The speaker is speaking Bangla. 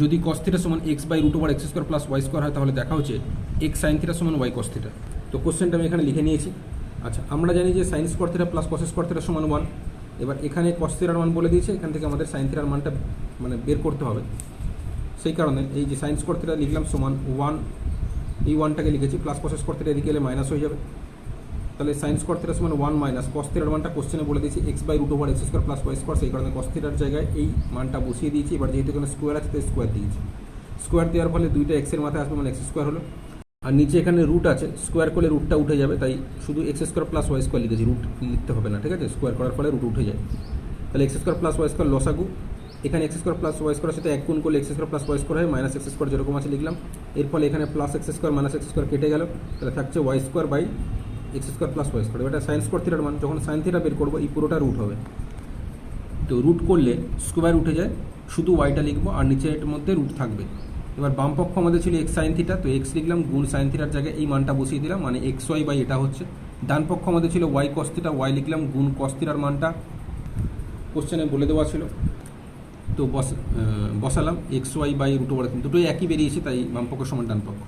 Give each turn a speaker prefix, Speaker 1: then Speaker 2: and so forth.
Speaker 1: যদি কস থিটা সমান x by root over x square plus y square হয়, তাহলে দেখা হচ্ছে এক্স সাইন থিটা সমান ওয়াই কস থিটা তো কোশ্চেনটা আমি এখানে লিখে নিয়েছি। আচ্ছা আমরা জানি যে sine square theta plus cos square theta সমান ওয়ান এবার এখানে কস থিটার মান বলে দিয়েছে, এখান থেকে আমাদের সাইন থিটার মানটা মানে বের করতে হবে। সেই কারণে এই যে সাইন স্কোয়ার থিটা লিখলাম সমান ওয়ান এই ওয়ানটাকে লিখেছি প্লাস কস স্কোয়ার থিটা এদিকে এলে মাইনাস হয়ে যাবে। তাহলে সাইন স্কোয়ার থিটা সমান ওয়ান মাইনাস কস থিটার মানটা কোশ্চেনে বলে দিয়েছি x by root over x square plus y square সেই কারণে কস থিটার জায়গায় এই মানটা বসিয়ে দিয়েছি। এবার যেহেতু এখানে স্কোয়ার আছে, তাই স্কোয়ার দিয়েছি। স্কোয়ার দেওয়ার ফলে দুইটা এক্সের মাথায় আসবে মানে এক্স স্কোয়ার হলো। আর নিচে এখানে রুট আছে স্কোয়ার করলে রুটটা উঠে যাবে, তাই শুধু x square plus y square লিখেছি রুট লিখতে হবে না, ঠিক আছে? স্কোয়ার করার ফলে রুট উঠে যায়। তাহলে x square plus y square লসাগু। এখানে এক্স স্কোয়ার প্লাস ওয়াই স্কোয়ারের সাথে এক গুণ করলে x square plus y square হয় মাইনাস এক্স স্কোয়ার যেরকম আছে লিখলাম। এর ফলে এখানে plus x square minus x square কেটে গেল। তাহলে থাকছে y square by x square plus y square এটা সাইন স্কোয়ার থিটার মান, যখন সাইন থিটা বের করব, এই পুরোটা রুট হবে। তো রুট করলে স্কোয়ার উঠে যায়, শুধু ওয়াইটা লিখব, আর নিচে এটার মধ্যে রুট থাকবে। এবার বাম পক্ষ আমাদের ছিল এক্স সাইন থিটা তো এক্স লিখলাম, গুণ সাইন থিটার জায়গায় এই মানটা বসিয়ে দিলাম মানে এক্স ওয়াই বাই এটা হচ্ছে। ডান পক্ষ আমাদের ছিল ওয়াই কস থিটা ওয়াই লিখলাম, গুণ কস থিটার মানটা। কোশ্চেনে বলে দেওয়া ছিল। তো বস বসালাম x y by root over দুটোই একই বেরিয়েছে, তাই বাম পক্ষ সমান ডান পক্ষ।